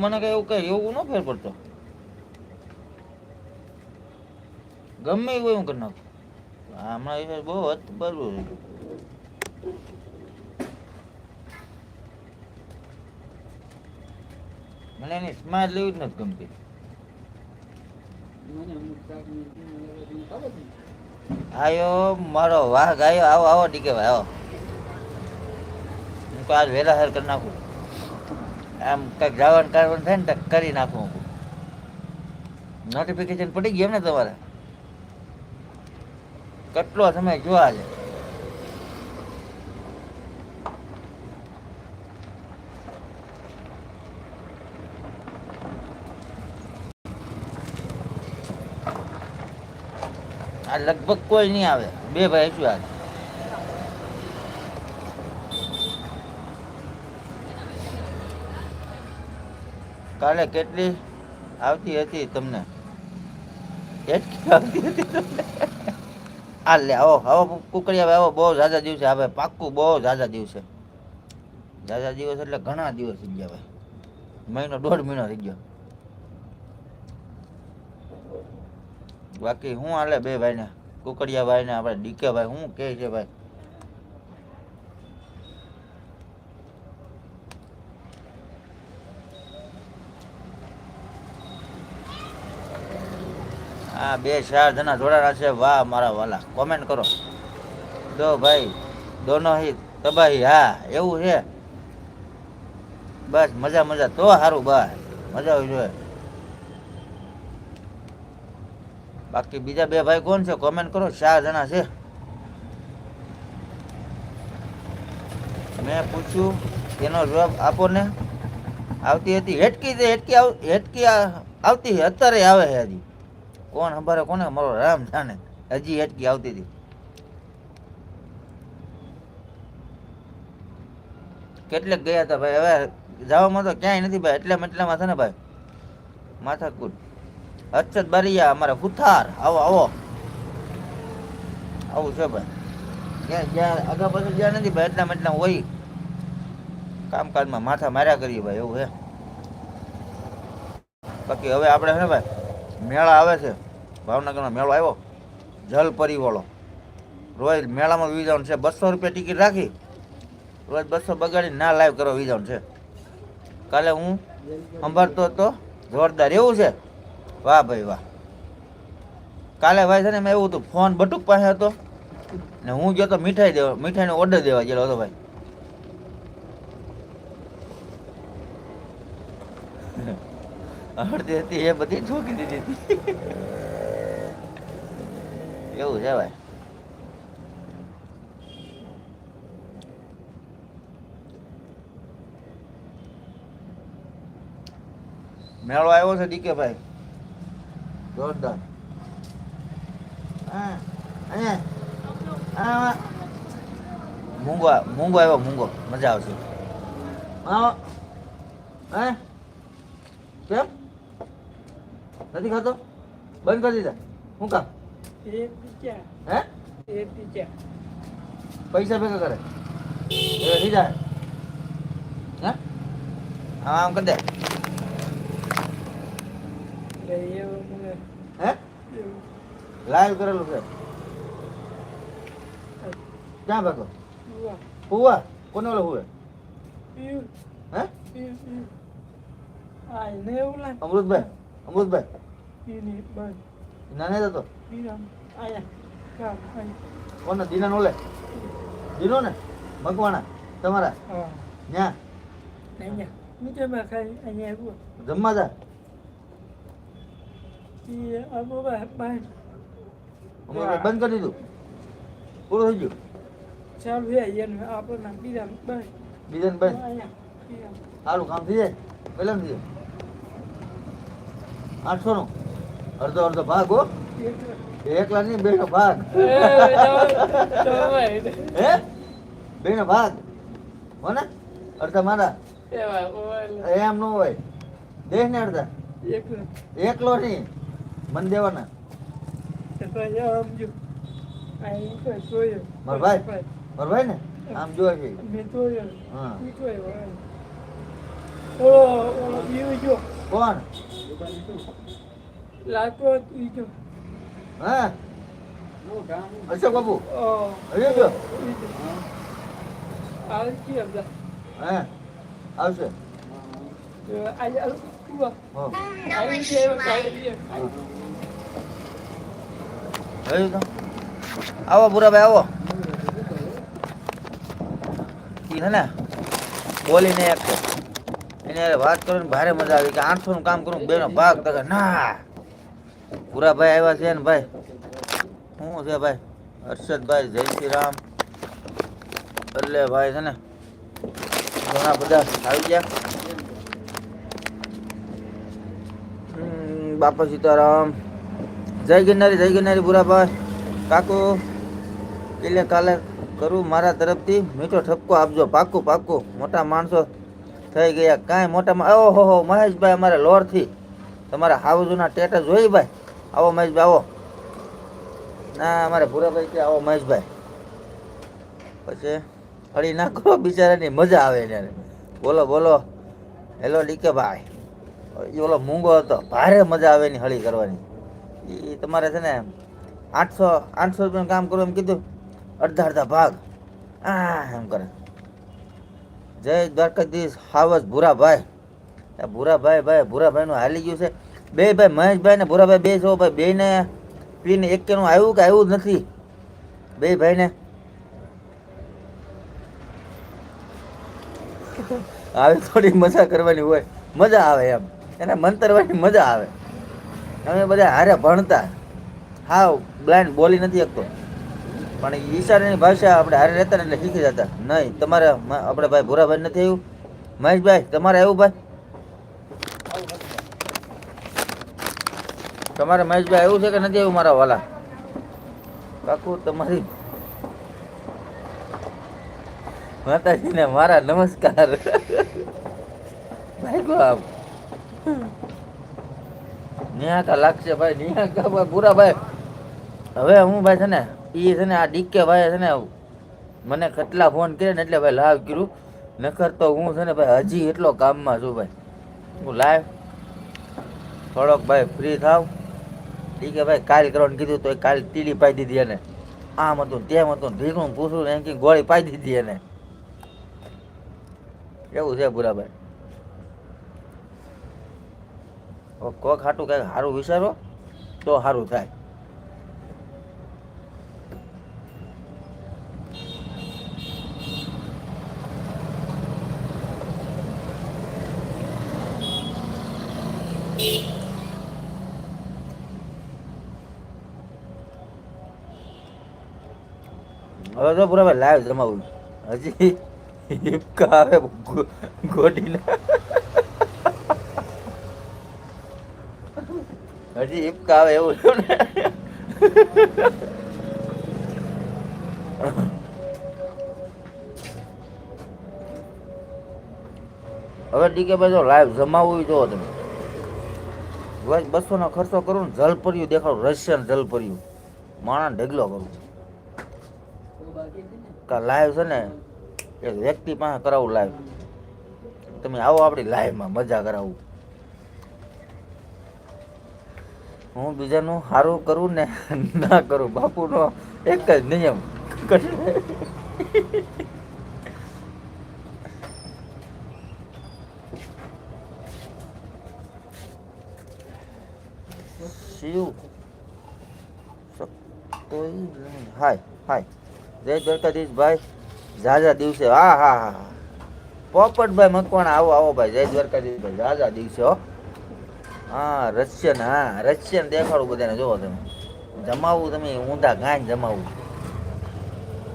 એવું મને કઈ એવું કઈ એવું ન ફેર પડતો. ગમે એવું હું કરી નાખું. હમણાં એ બહુ હદ બરવું મને એની સ્માઇલ લેવી જ નથી ગમતી. આયો મારો વાઘ આયો આવો આવો ડીકે ભાઈ આવો. હું તો આજ વહેલા હેર કરી નાખું. આમ કંઈક જવાનું કરવાનું થાય ને તો કરી નાખું હું. નોટિફિકેશન પડી ગઈ ને તમારે? કેટલો સમય જોવા છે? આ લગભગ કોઈ નહીં આવે. બે ભાઈ શું આજ કાલે કેટલી આવતી હતી તમને? કેટલી આવતી હતી તમને? આ લે, આવો આવો કુકડી આવે આવો, બહુ ઝાઝા દિવસે આવે, પાક્કું બહુ ઝાઝા દિવસે. ઝાઝા દિવસ એટલે ઘણા દિવસ થઈ ગયા ભાઈ. મહિનો, દોઢ મહિનો થઈ ગયો. બાકી હું હાલે બે ભાઈને, કુકડિયા ભાઈ ને આપણે ડીકે ભાઈ શું કહે છે ભાઈ? હા બે ચાર જણા જોડાણા છે. વાહ, મારા વાલા. કોમેન્ટ કરો. દો ભાઈ, દોનો હી તબાહી. હા, એવું છે. બસ, મજા મજા. તો સારું બસ. મજા આવી જોઈએ બાકી બીજા બે ભાઈ કોણ છે? કોમેન્ટ કરો. ચાર જણા છે. મેં પૂછ્યું, એનો જવાબ આપો ને. આવતી હતી. હેટકી હેટકી હેટકી આ- આવતી અત્યારે આવે છે હજી. કોણ? ખબર કોને? મારો રામ જાણે હજી હેટકી આવતી હતી. કેટલેક ગયા હતા ભાઈ? હવે જવામાં તો ક્યાંય નથી ભાઈ. એટલા એટલામાં છે ને ભાઈ. માથાકૂટ. અચ્છત બારીયા, અમારા ફુથાર આવો આવો. આવું છે ભાઈ. જ્યાં આગા પાછળ જ્યાં નથી ભાઈ. એટલા એટલા હોય. કામકાજમાં માથા માર્યા કરીએ ભાઈ. એવું છે. બાકી હવે આપણે છે ને ભાઈ મેળા આવે છે. ભાવનગરનો મેળો આવ્યો. જલ પરિવળો રોજ મેળામાં વી છે. બસો રૂપિયા ટિકિટ રાખી. રોજ બસો બગાડી ના લાઈવ કરવા વી છે. કાલે હું સંભાળતો હતો. જોરદાર એવું છે. વાહ ભાઈ વાહ. કાલે ભાઈ છે ને મેં એવું હતું, ફોન બટુક પાસે હતો. ને હું ગયો તો મીઠાઈ દેવા, મીઠાઈનો ઓર્ડર દેવા ગયેલો હતો ભાઈ. અડધી હતી એ બધી ઠોકી દીધી હતી. એવું છે ભાઈ. મેળો આવ્યો છે ડીકે ભાઈ. જોરદાર. મૂંગો મૂંગો આવ્યો મૂંગો. મજા આવશે. કેમ? નથી ખાતો? બંધ કરી દીધા. શું કામ? હે? પૈસા ભેગા કરે. નથી જાય. હે? હા આમ કરી દે. હે? લાઈવ કરેલું છે. ક્યાં ભાગો? હુવા કોને ઓલો હુવે હે? અમૃતભાઈ. અમૃતભાઈ. નાને હતો કોને? દીના ઓલે? દીનો ને મકવાણા? તમારા? ન્યા? જમવા જા. બંધ કરી દીધું. પૂરું થઈ ગયું. ચાલુ છે એનું બીજા બંધ સારું કામ થઈ જાય. પહેલા થઈ જાય આઠસો નો અડધો અડધો ભાગ હો એકલા નહીં બે નો ભાગ હે બે નો ભાગ હો ને અડધા મારા એમ નો હોય દેહ ને અડધા એકલો નહીં મન દેવાના મારો ભાઈ ને આમ જોવા છે કોણ લાગતો ઈ જો હે અશોક બાબુ ઓ હજી ગયો ઈ જો આ કી આપડા હે આવશે આજે આ કુવા હો આવી છે કાઈ છે જોયું તો આવો બુરાભાઈ આવો ઈ હે ને બોલીને એક છે એને વાત કરીને ભારે મજા આવી કે આઠસો નું કામ કરું, બેનો ભાગ તકે ના. પૂરા ભાઈ આવ્યા છે ને ભાઈ. શું છે ભાઈ? હર્ષદભાઈ જય શ્રી રામ એટલે ભાઈ છે ને, ઘણા બધા આવી ગયા. બાપા સીતારામ. જય ગિરનારી જય ગિરનારી બુરાભાઈ કાકુ, એટલે કાલે કરું મારા તરફથી. મીઠો ઠપકો આપજો, પાક્કું પાક્કું. મોટા માણસો થઈ ગયા. કાંઈ મોટામાં ઓહો હો મહેશભાઈ અમારે લોરથી. તમારા હાઉસના ટેટા જોઈ ભાઈ. આવો, મહેશભાઈ, આવો. ના, અમારે ભૂરાભાઈ કે આવો, મહેશભાઈ. પછી હળી ના કરો બિચારાની મજા આવે એને. બોલો બોલો. હેલો, ડીકે ભાઈ. એ ઓલો મૂંગો હતો. ભારે મજા આવે એની હળી કરવાની. એ તમારે છે ને આઠસો આઠસો રૂપિયાનું કામ કરો એમ કીધું. અડધા અડધા ભાગ. આ, એમ કરે. જય દ્વારકાધીશ હાવસ ભૂરાભાઈ. ભૂરાભાઈ ભાઈ, ભૂરાભાઈનું હાલી ગયું છે. બે ભાઈ, મહેશભાઈ ને ભૂરાભાઈ બે છો, ભાઈ બેને પીને એક કેનું આવ્યું કે આવ્યું જ નથી? બે ભાઈને. આવી થોડી મજા કરવાની હોય. મજા આવે એમ. એને મંતરવાની મજા આવે. અમે બધા હારે ભણતા. હાવ બ્લાઇન્ડ બોલી નથી શકતો. પણ ઈશારાની ભાષા આપણે હારે રહેતા એટલે શીખી જતા. નહીં, તમારે આપણે ભાઈ ભૂરાભાઈ નથી આવ્યું. મહેશભાઈ, તમારે આવ્યું ભાઈ? તમારે મહેશભાઈ આવ્યું છે કે નથી આવ્યું મારા વાલા? કાકુ, તમારી માતાજીને મારા નમસ્કાર. ભાઈ બાપ નિહાકા લાગશે ભાઈ નિહાકા ભાઈ પૂરા ભાઈ હવે હું ભાઈ છે ને એ છે ને આ ડીકે ભાઈ છે ને મને કેટલા ફોન કર્યા ને એટલે ભાઈ લાવ કર્યું નકર તો હું છે ને ભાઈ હજી એટલો કામમાં છું ભાઈ. હું લાવ. થોડોક ભાઈ ફ્રી થાવ. ડીકે ભાઈ કાલ કરવાનું કીધું તો કાલ ટીલી પાઈ દીધી એને. આમ હતું તેમ હતું ઢીકણું પૂછું એમ કે ગોળી પાઈ દીધી એને. એવું છે ભૂરાભાઈ કોક હાટું કંઈક સારું વિચારો તો સારું થાય. હવે તો પૂરા લાઈવ જમાવું હજી હિપકા આવે ગોટી હજી હિપકા આવે એવું છે ને. હવે ડીકે ભાઈ જો લાઈવ જમાવવું જો તમે. રોજ બસો નો ખર્ચો કરું ને જલપર્યું દેખાડું, રશિયન જલપર્યું. માણસ ઢગલો કરું. કા લાઈવ છે ને, એક વ્યક્તિ પાસે કરાવું લાઈવ તમે આવો આપણી લાઈવમાં મજા કરાવું. હું બીજાનું સારું કરું ને, ના કરું. બાપુનો એક જ નિયમ. શિવ. હાય હાય. જય દ્વારકાધીશ ભાઈ. ઝાઝા દિવસે, હા હા હા હા. પોપટભાઈ મકવાણા, આવો આવો ભાઈ. જય દ્વારકાધીશ ભાઈ. ઝાઝા દિવસે, હો. હા, રશિયન હા, રશિયન દેખાડું બધાને. જોવો તમે. જમાવું તમે ઊંધા ગાંજ જમાવું.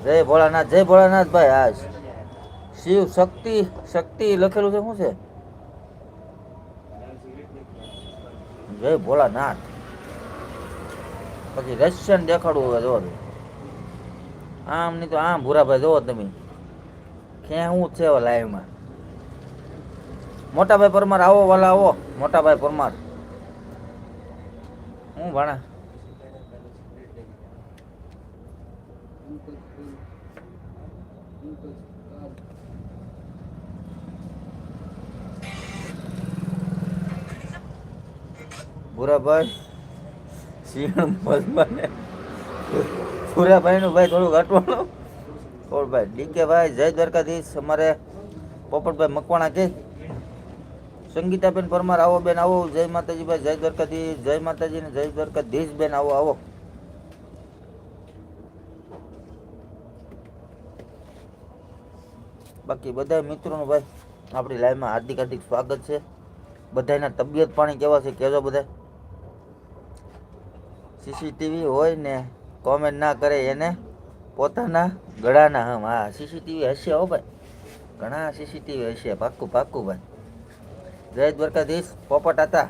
જય ભોળાનાથ જય ભોળાનાથ ભાઈ. હા શિવ શક્તિ શક્તિ લખેલું છે. શું છે? જય ભોળાનાથ. પછી રશિયન દેખાડવું હવે. જોવો આમ નહીં તો આમ, ભૂરાભાઈ જોવો તમે. ક્યાં હું છે લાઈવમાં મોટાભાઈ પરમાર આવો, વાલા આવો. મોટાભાઈ પરમાર. હું ભાણા ભૂરાભાઈ. સિંહ મજમાને ભૂરાભાઈનું ભાઈ થોડુંક અટવાનું ભાઈ? ડીકે ભાઈ, જય દ્વારકાધીશ. અમારે પોપટભાઈ મકવાણા કે. સંગીતાબેન પરમાર, આવો બેન, આવો. જય માતાજી ભાઈ જય દ્વારકાધીશ. જય માતાજી ને જય દ્વારકાધીશ બેન, આવો આવો. બાકી બધા મિત્રોનું ભાઈ, આપણી લાઈવમાં હાર્દિક હાર્દિક સ્વાગત છે. બધાના તબિયત પાણી કેવા છે? કહેજો બધા સીસીટીવી હોય ને કોમેન્ટ ના કરે એને પોતાના ગળાના, હમ, હા, સીસીટીવી હશે હો ભાઈ. ઘણા સીસીટીવી હશે, પાક્કું પાક્કું ભાઈ. જય દ્વારકાધીશ, પોપટ હતા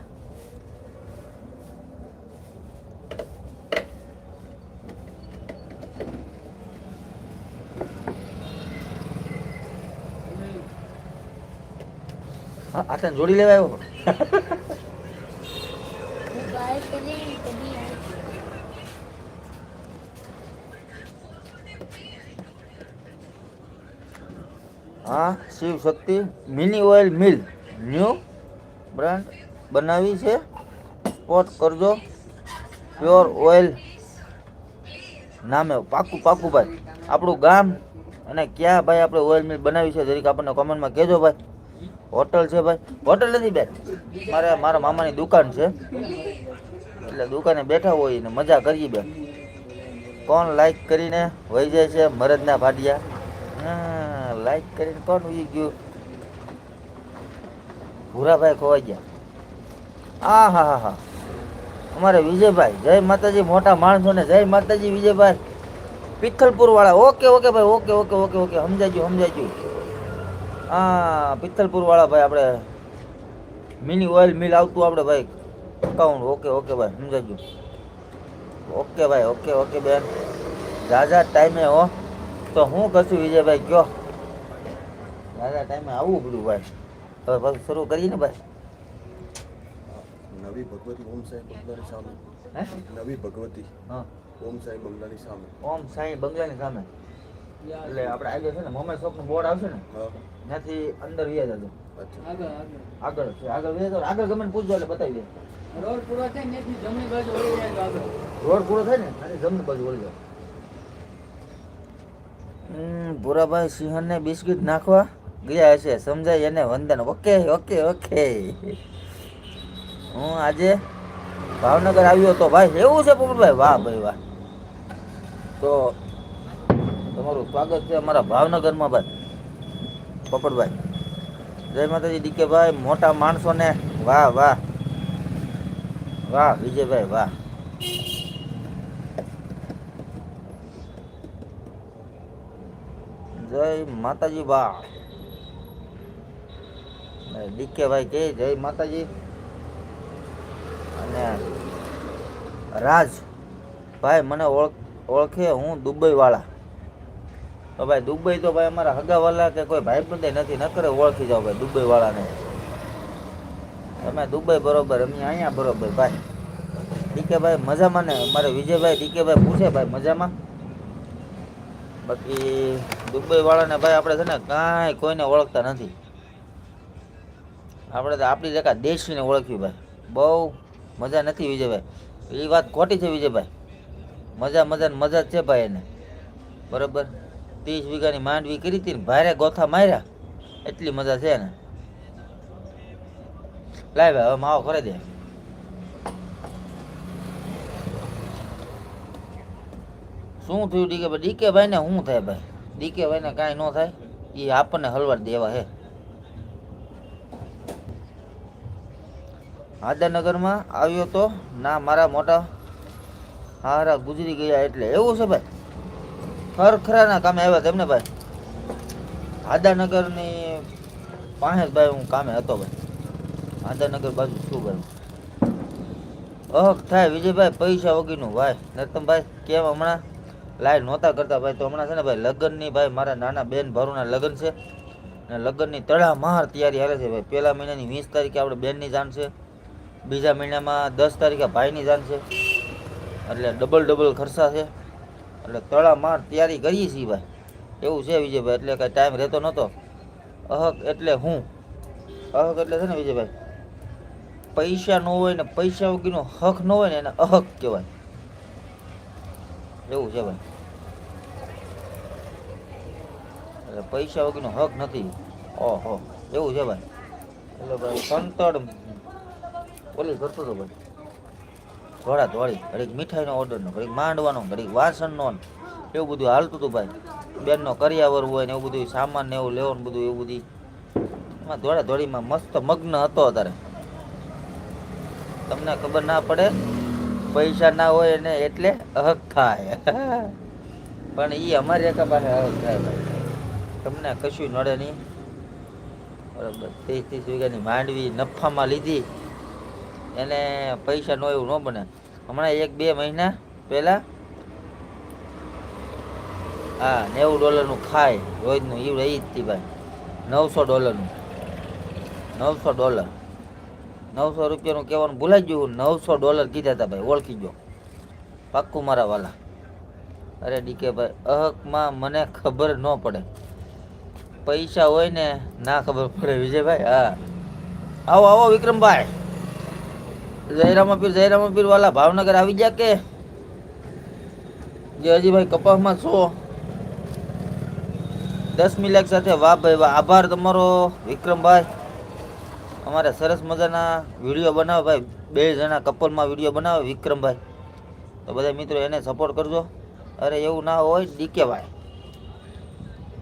આટલે જોડી લેવા હા Shiv Shakti mini oil mill new brand બનાવી છે. સ્પોટ કરજો. પ્યોર ઓઇલ નામે પાકું પાકું ભાઈ. આપણું ગામ અને ક્યાં ભાઈ આપણે ઓઇલ મિલ બનાવી છે જરીક આપણને કોમેન્ટમાં કહેજો ભાઈ. હોટલ છે ભાઈ. હોટલ નથી બેન. મારે, મારા મામાની દુકાન છે. એટલે દુકાને બેઠા હોય ને મજા કરીએ બેન. કોણ લાઈક કરીને વહી જાય છે? મરદના ભાડિયા હા લાઈક કરીને કોણ ઉઈ ગયું? ભૂરાભાઈ ખોવાઈ ગયા. આ હા હા હા. અમારે વિજયભાઈ. જય માતાજી, મોટા માણસો ને જય માતાજી વિજયભાઈ. પિથલપુર વાળા ઓકે ઓકે ભાઈ, ઓકે ઓકે ઓકે ઓકે. સમજાજો સમજાજો હા પિથલપુર વાળા ભાઈ આપણે મિની ઓઇલ મિલ આવતું આપણે ભાઈ. અકાઉન્ટ ઓકે ઓકે ભાઈ સમજાજો ઓકે ભાઈ, ઓકે ઓકે બેન. ઝાઝા ટાઈમે હો. તો હું કશું વિજયભાઈ, કયો? ઝાઝા ટાઈમે આવું બધું ભાઈ. હવે પાછું શરૂ કરીએ ને ભાઈ. નવી ભગવતી ઓમ સાંઈ બંગલાની સામે. હે? નવી ભગવતી હા. ઓમ સાંઈ બંગલાની સામે. ઓમ સાંઈ બંગલાની સામે. એટલે આપણે આગળ છે ને મોમે શોપનું બોર્ડ આવશે ને? ત્યાંથી અંદર વ્યાજ હતું આગળ આગળ. આગળ છે. આગળ વ્યાજ આગળ ગમે ને પૂછજો એટલે બતાવી દે. રોડ પૂરો થાય ને જમણી બાજુ વળી જાય આગળ. રોડ પૂરો થાય ને જમણી બાજુ વળી જાય હમ ભૂરાભાઈ સિંહણને બિસ્કિટ નાખવા. ગયા હશે, સમજાય એને વંદન. Okay okay okay. હું આજે ભાવનગર આવ્યો હતો. ભાઈ, એવું છે પોપટભાઈ વાહ, ભાઈ, વાહ. તો તમારું સ્વાગત છે અમારા ભાવનગરમાં, ભાઈ. પોપટભાઈ જય માતાજી ડીકે ભાઈ મોટા માણસોને. વાહ વાહ. વાહ, વિજયભાઈ, વાહ. જય માતાજી બા ડીકે ભાઈ કે, જય માતાજી. અને રાજ ભાઈ મને ઓળખ, ઓળખે, હું દુબઈવાળા. તો ભાઈ, દુબઈ તો ભાઈ અમારા હગાવાલા કે કોઈ ભાઈ બંધ નથી નકરે ઓળખી જાઓ ભાઈ, દુબઈવાળાને. તમે દુબઈ બરોબર, અમે અહીંયા બરોબર, ભાઈ. ડીકે ભાઈ મજામાં ને? મારે વિજયભાઈ ડીકે ભાઈ પૂછે ભાઈ, મજામાં? બાકી દુબઈ વાળાને ભાઈ આપણે છે ને કાંઈ કોઈને ઓળખતા નથી. આપણે તો આપણી જગા દેશીને ઓળખ્યું ભાઈ. બહુ મજા નથી વિજયભાઈ એ વાત ખોટી છે વિજયભાઈ. મજા મજા મજા છે ભાઈ એને. બરાબર? ત્રીસ વીઘાની માંડવી કરી હતી ને ભારે ગોથા માર્યા. એટલી મજા છે ને લાય ભાઈ, હવે માવો કરે દે. શું થયું ડીકે ભાઈ? ડીકે ભાઈ ને શું થાય ભાઈ? ડીકે ભાઈ ને કાંઈ ન થાય. એ આપણને હલવાડ દેવા હે. હાદાનગરમાં આવ્યો તો? ના, મારા મોટા હારા ગુજરી ગયા એટલે. એવું છે ભાઈ? ખરખરાના કામે આવ્યા તેમને ભાઈ? આદાનગરની પાસે ભાઈ હું કામે હતો ભાઈ. આદાનગર બાજુ શું ભાઈ અહક થાય વિજયભાઈ પૈસા વગીનું ભાઈ. નરતમભાઈ કેમ હમણાં લાઈન નહોતા કરતા ભાઈ? તો હમણાં છે ને ભાઈ લગ્નની ભાઈ મારા નાના બેન ભારુના લગ્ન છે. ને લગ્નની તડામાર તૈયારી હાલે છે ભાઈ. પહેલા મહિનાની વીસ તારીખે આપણે બેનની જાણ છે. બીજા મહિનામાં દસ તારીખે ભાઈની જાન છે. એટલે ડબલ ડબલ ખર્ચા છે. એટલે તળામાર તૈયારી કરીએ છીએ ભાઈ. એવું છે વિજયભાઈ, એટલે કાંઈ ટાઈમ રહેતો નહોતો. અહક એટલે હું. અહક એટલે છે ને વિજયભાઈ, પૈસા ન હોય ને પૈસા વગીનો હક ન હોય ને એને અહક કહેવાય. એવું છે ભાઈ. એટલે પૈસા વગીનો હક નથી. ઓહો, એવું છે ભાઈ. એટલે ભાઈ કંતળ ઓલી કરતો હતો ભાઈ થોડા થોડી ઘડીક મીઠાઈનો ઓર્ડરનો ઘડીક માંડવાનો, ઘડીક વાસણનો એવું બધું હાલતું હતું ભાઈ. બેનનો કરિયાવર હોય ને એવું બધું, સામાન ને એવું લેવાનું બધું, એવું બધું. એમાં દોડા દોડીમાં મસ્ત મગ્ન હતો અત્યારે. તમને ખબર ના પડે, પૈસા ના હોય એને એટલે અહક થાય પણ એ અમારી એકા પાસે અહક થાય ભાઈ. તમને કશું નડે નહીં. બરાબર, ત્રીસ ત્રીસ વીઘાની માંડવી નફામાં લીધી. એને પૈસા નો એવું ન બને. હમણાં એક બે મહિના પહેલા હા નેવું ડોલરનું ખાય, રોજનું એ રહી જ ભાઈ. નવસો ડોલરનું. નવસો ડોલર. નવસો રૂપિયાનું કહેવાનું ભૂલાઈ ગયું. નવસો ડોલર કીધા હતા ભાઈ, ઓળખી ગયો. પાક્કું મારા વાલા. અરે ડીકે ભાઈ, અહકમાં મને ખબર ન પડે. પૈસા હોય ને, ના ખબર પડે, વિજયભાઈ, હા. આવો આવો, વિક્રમભાઈ. જયરામા પીર જયરામા પીર વાલા ભાવનગર આવી ગયા કે? જે હજીભાઈ કપાસમાં છો. દસ મિલાક સાથે વાહ ભાઈ વાહ. આભાર તમારો, વિક્રમભાઈ. અમારે સરસ મજાના વીડિયો બનાવો ભાઈ. બે જણા કપલમાં વીડિયો બનાવે, વિક્રમભાઈ. તો બધા મિત્રો એને સપોર્ટ કરજો. અરે એવું ના હોય ડીકે ભાઈ.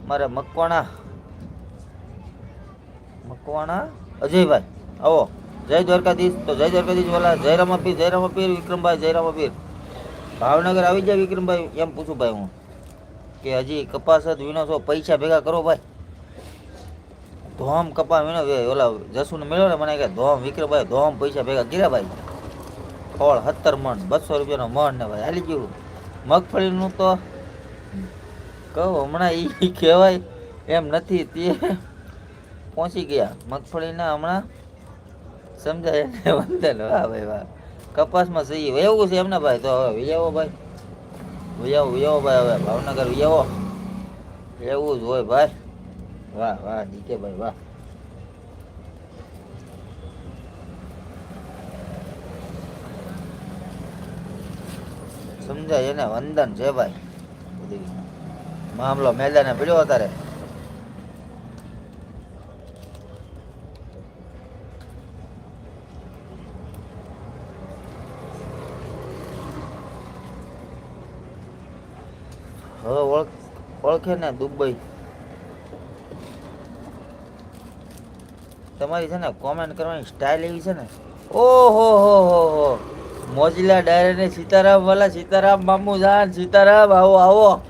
મારે મકવાણા મકવાણા અજયભાઈ. આવો. જય દ્વારકાધીશ. તો જય દ્વારકાધીશ બોલા જય રામાપીર જય રામાપીર, વિક્રમભાઈ, જય રામાપીર. ભાવનગર આવી જાય વિક્રમભાઈ, એમ પૂછું ભાઈ હું કે હજી કપાસ જ વીણો છો, પૈસા ભેગા કરો ભાઈ. ધોમ કપા વીણો ઓલા જસુને મેળો ને, મને કે ધોમ વિક્રમભાઈ, ધોમ પૈસા ભેગા કર્યા ભાઈ. ફળ સત્તર મણ, બસો રૂપિયાનો મણ ને ભાઈ, હાલી ગયું. મગફળીનું તો કહું હમણાં એ કહેવાય, એમ નથી, તે પહોંચી ગયા. મગફળીના હમણાં સમજાય ને વંદન વાહ ભાઈ, વાહ. કપાસમાં સહી એવું છે એમને ભાઈ, તો હવે વિયાવો ભાઈ. વિયાવો વિયાવો ભાઈ, હવે ભાવનગર વિયાવો. એવું જ હોય ભાઈ. વાહ વાહ, ડીકે ભાઈ, વાહ. સમજાય એને વંદન છે ભાઈ. બધી મામલો મેદાને પીડ્યો અત્યારે હવે ઓળખ ઓળખે ને દુબઈ. તમારી છે ને કોમેન્ટ કરવાની સ્ટાઇલ એવી છે ને. ઓહો, હો હો હો. મોજીલા ડાયરે ને સીતારામ વાલા, સીતારામ મામુ જાન, સીતારામ, આવો આવો.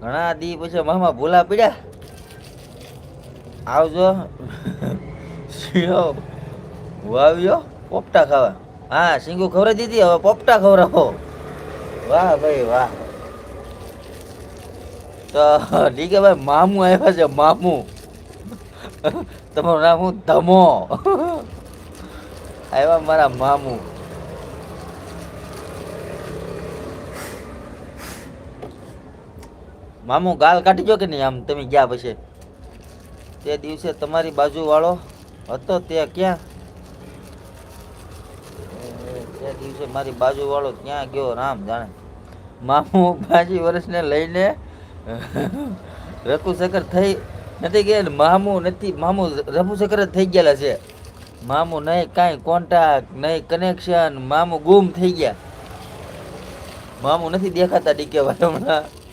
ઘણા દી પછી મામા ભૂલા પીડ્યા. આવજો. શિયો. વાવ્યો. પોપટા ખાવા. હા સિંગુ ખવડાવી દીધી, હવે પોપટા ખવડાવો. વાહ ભાઈ, વાહ. તો ભાઈ, મામુ આવ્યા છે, મામુ. તમારું નામ હું ધમો. આવ્યા મારા મામુ. મામું, ગાલ કાઢી જો કે નહીં આમ? તમે ગયા પછી? તે દિવસે તમારી બાજુ વાળો હતો તે ક્યાં? તે દિવસે મારી બાજુ વાળો ક્યાં ગયો રામ જાણે? મામુ પાંચ વર્ષને લઈને રઘુશંકર થઈ નથી ગયા મામુ નથી, મામુ રઘુશંકર જ થઈ ગયેલા છે. મામુ નહીં કાંઈ કોન્ટાક્ટ નહીં કનેક્શન મામુ ગુમ થઈ ગયા. મામુ નથી દેખાતા ડીકે ભાઈ હમણાં.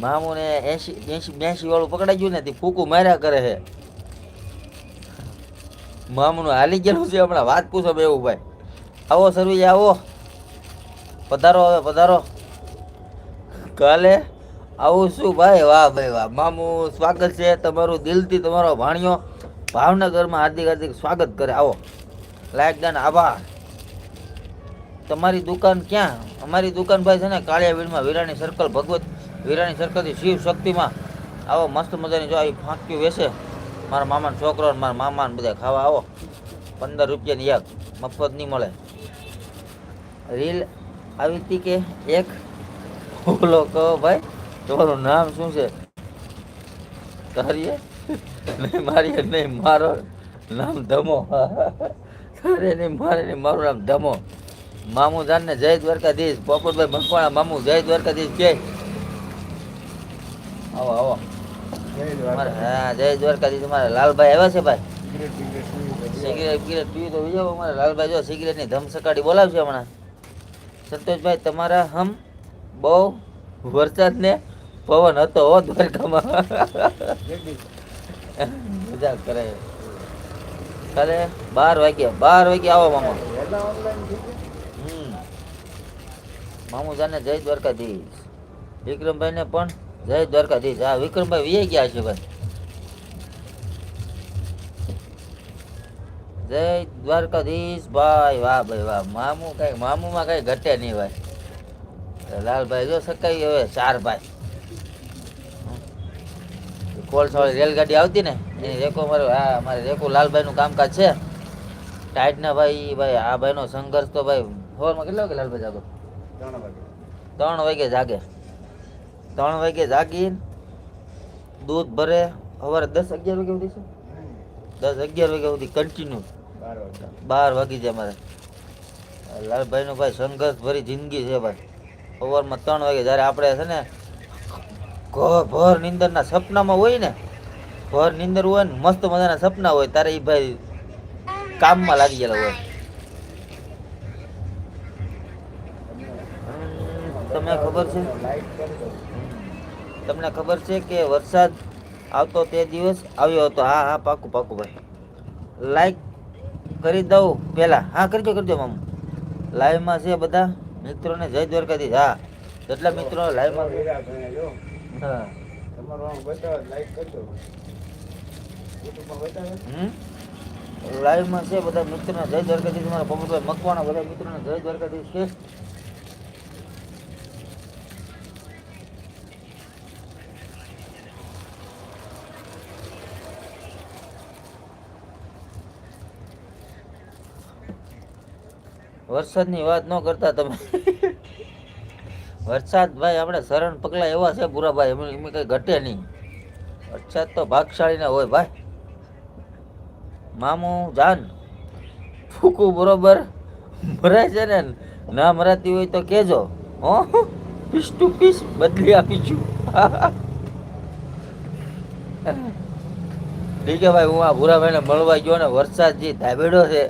મામુને એસી એસી બ્યાસી વાળું પકડાઈ ગયું ને તે ફૂકું માર્યા કરે છે. મામુનું હાલી ગયેલું છે હમણાં. વાત પૂછો બે એવું ભાઈ. આવો સરવી આવો. પધારો હવે, પધારો. કાલે આવું શું ભાઈ? વાહ ભાઈ વાહ. મામુ, સ્વાગત છે તમારું દિલથી તમારો ભાણિયો ભાવનગરમાં હાર્દિક હાર્દિક સ્વાગત કરે. આવો. લાયક દાન, આભાર. તમારી દુકાન ક્યાં? અમારી દુકાન ભાઈ છે ને કાળિયાવીડમાં વિરાણી સર્કલ ભગવત વિરાણી સર્કલથી શિવ શક્તિમાં. આવો, મસ્ત મજાની જો આવી ફાંક્યું વેસે. મારા મામાનો છોકરો મારા મામાને બધા ખાવા આવો. પંદર રૂપિયાની એક. મફત નહીં મળે. રીલ આવી હતી કે એક? બોલો કહો ભાઈ. તમારું નામ શું છે? તારીએ નહીં મારીએ નહીં મારો નામ ધમો. તારે નહીં મારે નહીં મારું નામ ધમો. મામુ જાનને જય દ્વારકાધીશ. પોપટભાઈ મકવાણા મામુ જય દ્વારકાધીશ કે આવો આવો. હા જય દ્વારકાધીશ. મારા લાલભાઈ આવ્યા છે ભાઈ? સિગરેટ બિગરેટ પીવી તો વિજય અમારે લાલભાઈ જો સિગરેટની ધમસકાડી બોલાવશે હમણાં. સંતોષભાઈ તમારા હમ બહુ વરસાદ ને પવન હતો હો દ્વારકામાં. મજાક કરે. કાલે બાર વાગ્યા બાર વાગ્યા આવો મામા. મામુ જાને જય દ્વારકાધીશ. વિક્રમભાઈ ને પણ જય દ્વારકાધીશ. હા વિક્રમભાઈ વીએ ગયા છે ભાઈ. જય દ્વારકાધીશ. ભાઈ વાહ ભાઈ વાહ. મામુ કઈ, મામુમાં કઈ ઘટે નહીં ભાઈ. લાલભાઈ જો સકાઈ હવે ચાર ભાઈ કોલસાવાળી રેલગાડી આવતી ને એની રેકો મારે હા મારે રેકો લાલભાઈ નું કામકાજ છે. ટાઈટ ના ભાઈ ભાઈ આ ભાઈ નો સંઘર્ષ તો ભાઈ સવારમાં કેટલા વાગે લાલભાઈ જાગો? ત્રણ વાગે. જાગે. ત્રણ વાગે જાગી દૂધ ભરે સવારે દસ અગિયાર વાગે સુધી છે? દસ અગિયાર વાગ્યા સુધી કન્ટિન્યુ બાર વાગી જાય મારે. લાલભાઈ નું ભાઈ સંઘર્ષ ભરી જિંદગી છે ભાઈ. સવારમાં ત્રણ વાગે જ્યારે આપણે છે ને ભર નીંદરના સપનામાં હોય ને, ભર નીંદર હોય ને, મસ્ત મજાના સપના હોય, ત્યારે એ ભાઈ કામમાં લાગી ગયેલા હોય. તમને ખબર છે? તમને ખબર છે કે વરસાદ આવતો તે દિવસ આવ્યો હતો. હા હા, પાકું પાકું ભાઈ. લાઈક કરી દઉં પહેલા. હા, કરજો કરજો મામ. લાઈવમાં છે બધા. મિત્રોને જય દ્વારકાધીશ. હા જેટલા મિત્રો લાઈવમાં હા. લાઈવ લાઈવમાં છે બધા મિત્રોને જય દ્વારકાથી તમારા પપ્પાભાઈ મકવાના બધા મિત્રોને જય દ્વારકાધીશ છે. વરસાદની વાત ન કરતા તમે. વરસાદ ભાઈ, આપણે શરણ પગલા એવા છે ભૂરાભાઈ, એમ એમ કંઈ ઘટે નહીં. વરસાદ તો ભાગશાળીના હોય ભાઈ. મામુ જાન, ફૂકું બરોબર. ભરાય છે ને, ના મરાતી હોય તો કહેજો હો? પીસ ટુ પીસ બદલી આપીશું ઠીક છે ભાઈ, હું આ ભૂરાભાઈને મળવા ગયો ને, વરસાદ જે ધાબેડો છે.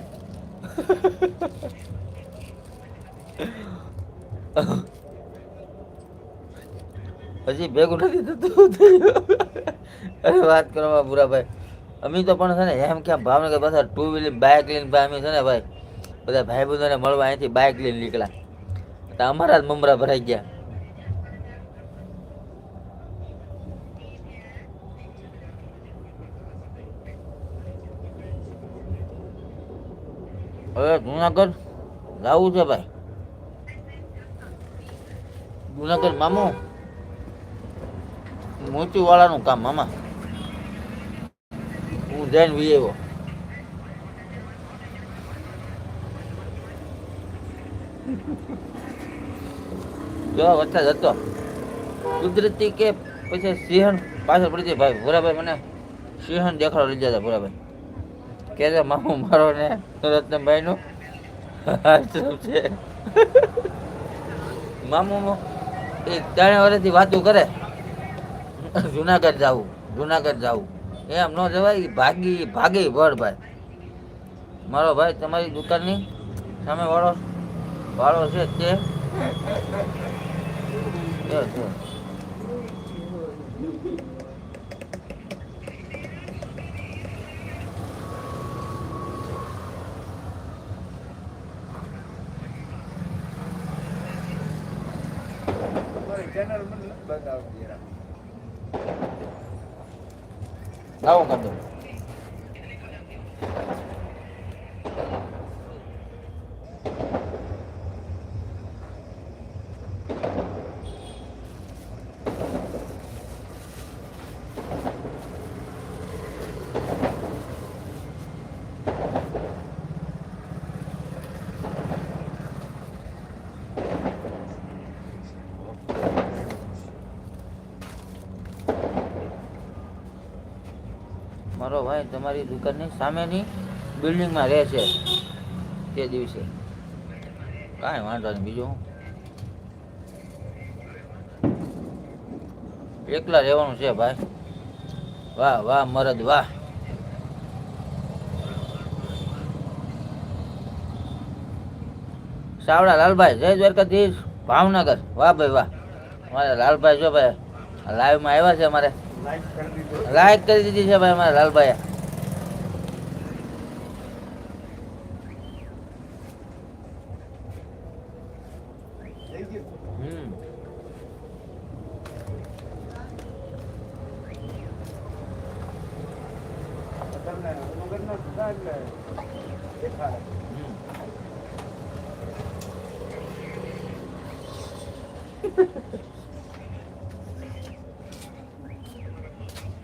હજી ભેગું નથી થતું અરે, વાત કરવામાં ભૂરાભાઈ અમે તો પણ છે ને, એમ ક્યાં ભાવનગર પાછા ટુ વ્હીલર બાઇક લઈને ભાઈ, અમે છે ને ભાઈ, બધા ભાઈ બંધોને મળવા અહીંથી બાઇક લઈને નીકળ્યા. તો અમારા જ મમરા ભરાઈ ગયા. હવે જુનાગઢ લાવવું છે ભાઈ. જુનાગઢ મામુ. મોતી વાળાનું કામ, મામા. હું જઈને વી આવ્યો. વરસાદ હતો. કુદરતી કે પછી સિંહણ પાછળ પડી જાય ભાઈ. ભોરાભાઈ મને સિંહણ દેખાડો લઈ જતા ભોરાભાઈ. કે મામુ, મારો ને રત્નભાઈ નું આશ્રમ છે મામુ. એક ત્રણ વર્ષથી વાતું કરે. જુનાગઢ જાવું જુનાગઢ જાવું. એમ ન જવાય ભાગી ભાગી ભર ભાઈ. મારો ભાઈ તમારી દુકાનની સામે વાળો વાળો છે તે. એ છે. આવો કાઢો મારો ભાઈ તમારી દુકાનની સામેની બિલ્ડિંગમાં રહે છે તે દિવસે. કાંઈ વાંધો નહીં, બીજું એકલા રહેવાનું છે ભાઈ. વાહ વાહ, મરદ, વાહ. સાવડા લાલભાઈ, જય દ્વારકાધીશ, ભાવનગર. વાહ ભાઈ, વાહ. અમારે લાલભાઈ જો ભાઈ લાઈવમાં આવ્યા છે અમારે. લાઈક કરી દીધી છે ભાઈ અમારા લાલભાઈએ હમ હમ.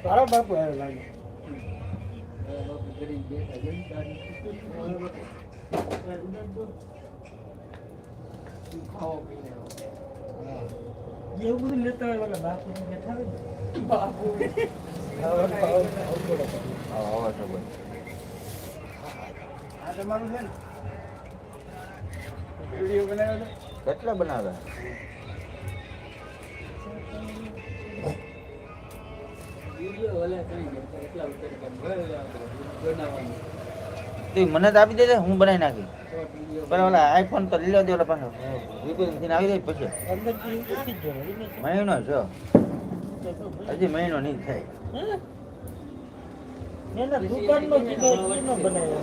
તારા બાપુ આવ્યો લાગે બાપુ કરીને બેઠા જઈ ખાઓ પીને એવું બધું લેતા હોય ઓલા બાપુ બેઠા છે ને વીડિયો બનાવ્યો કેટલા બનાવે વીડિયો ઓલા કરી એટલા ઉતર બનાવવાનું તું મને તો આપી દેજે હું બનાવી નાખી બરાબર પણ ઓલા આઈફોન તો લીલો દે ઓલા પાસે રિપેરિંગ થઈને આવી જાય પછી. મહિનો છો હજી મહિનો નહીં થાય. બનાવ્યો